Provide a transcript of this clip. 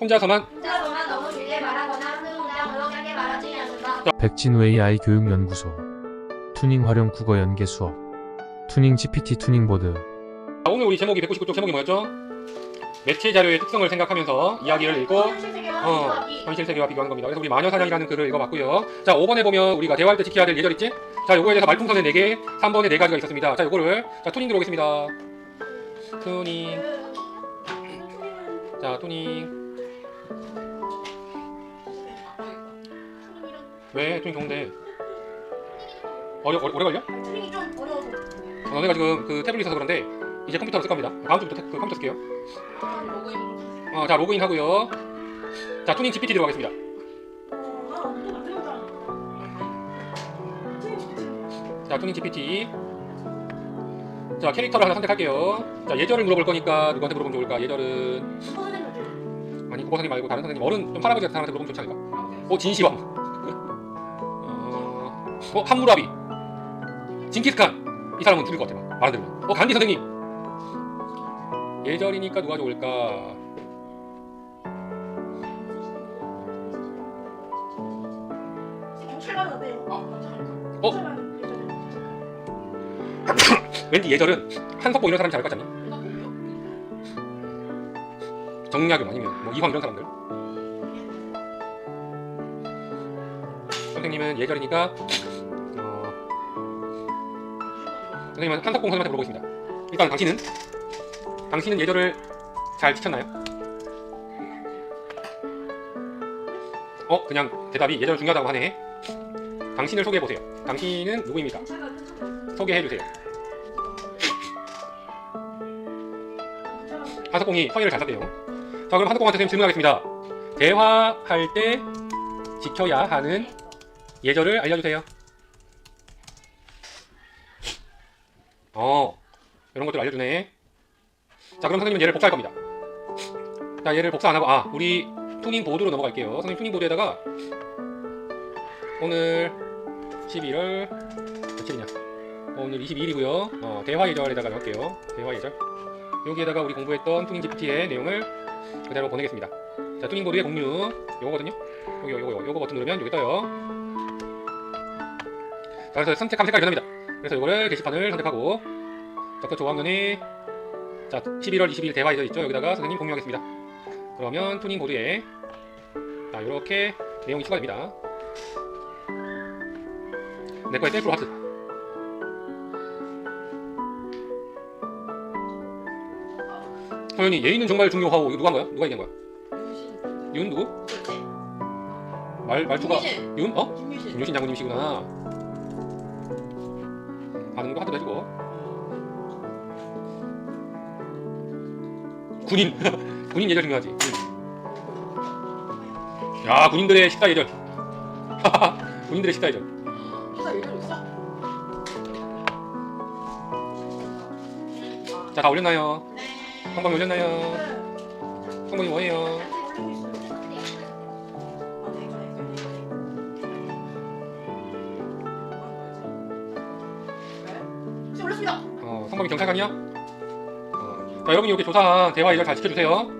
혼자서만 혼자서만 너무 길게 말하거나 흥흥이나 그럭하게 말하지 않는다. 백진 AI 교육연구소 투닝 활용 국어 연계 수업 투닝 GPT 투닝 보드 자, 오늘 우리 제목이 199쪽 제목이 뭐였죠? 매체 자료의 특성을 생각하면서 이야기를 읽고 현실 세계와 어, 비교하기. 현실 세계와 비교하는 겁니다. 그래서 우리 마녀사냥이라는 글을 읽어봤고요. 자, 5번에 보면 우리가 대화할 때 지켜야 될 예절 있지? 자, 요거에 대해서 말풍선에 4개, 3번에 4가지가 있었습니다. 자, 요거를 자, 투닝 들어오겠습니다. 투닝. 자, 투닝. 왜? 투닝 좋은데. 어려, 어, 오래 걸려? 트릭이 좀 어려워서. 어, 너네가 지금 그 태블릿 써서 그런데 이제 컴퓨터로 쓸 겁니다. 다음 주부터 태- 그 컴퓨터 쓸게요. 어, 자, 로그인 하고요. 자, 투닝 GPT 들어가겠습니다. 자, 투닝 GPT. 자, 캐릭터를 하나 선택할게요. 자, 예절을 물어볼 거니까 누구한테 물어보면 좋을까? 예절은 아니 국어 선생님 말고 다른 선생님 어른 좀 할아버지 같은 사람한테 물어보면 좋지 않을까? 어, 진시황. 어, 어, 함무라비. 징기스칸. 이 사람은 죽일 것 같아. 막 말안 들으면. 어, 간디 선생님. 예절이니까 누가 좋을까? 어? 왠지 예절은 한석보 이런 사람이 잘할 것 같지 않니? 정약용 아니면 뭐 이황 이런 사람들. 선생님은 예절이니까 어, 선생님은 한석봉 선생님한테 물어보겠습니다. 일단 당신은 당신은 예절을 잘 지켰나요? 어 그냥 대답이 예절 중요하다고 하네. 당신을 소개해 보세요. 당신은 누구입니까? 소개해 주세요. 한석봉이 서예를 잘 썼대요. 자 그럼 한석봉한테 선생님 질문하겠습니다. 대화할 때 지켜야 하는 예절을 알려주세요. 어 이런 것들 알려주네. 자 그럼 선생님은 얘를 복사할 겁니다. 자 얘를 복사 안 하고 아 우리 투닝 보드로 넘어갈게요. 선생님 투닝 보드에다가 오늘 11월 며칠이냐? 어, 오늘 22일이고요. 어, 대화 예절에다가 넣을게요. 대화 예절. 여기에다가 우리 공부했던 투닝 GPT의 내용을 그대로 보내겠습니다. 자, 투닝 보드 의 공유 요거거든요. 여기 요거 요거 요거 버튼 누르면 여기 떠요. 자, 그래서 선택하면 색깔이 변합니다. 그래서 요거를 게시판을 선택하고 닥터 조학년의 자, 11월 22일 대화 예절 있죠? 여기다가 선생님 공유하겠습니다. 그러면 투닝 보드에 자, 요렇게 내용이 추가됩니다. 내 거에 셀프로 하 트. 소연이 예의는 정말 중요하고 이거 누가 한 거야? 누가 얘기한 거야? 윤 누구? 말 말투가 윤? 어? 윤유신 장군님이시구나. 반응도 하트도 해주고. 군인 군인 예절 중요하지. 군인. 야 군인들의 식사 예절. 군인들의 식사 예절. 자, 다 올렸나요? 성범이 올렸나요? 성범이 뭐예요? 어, 성범이 경찰관이야? 어. 자, 여러분이 이렇게 조사한 대화 예절 잘 지켜주세요.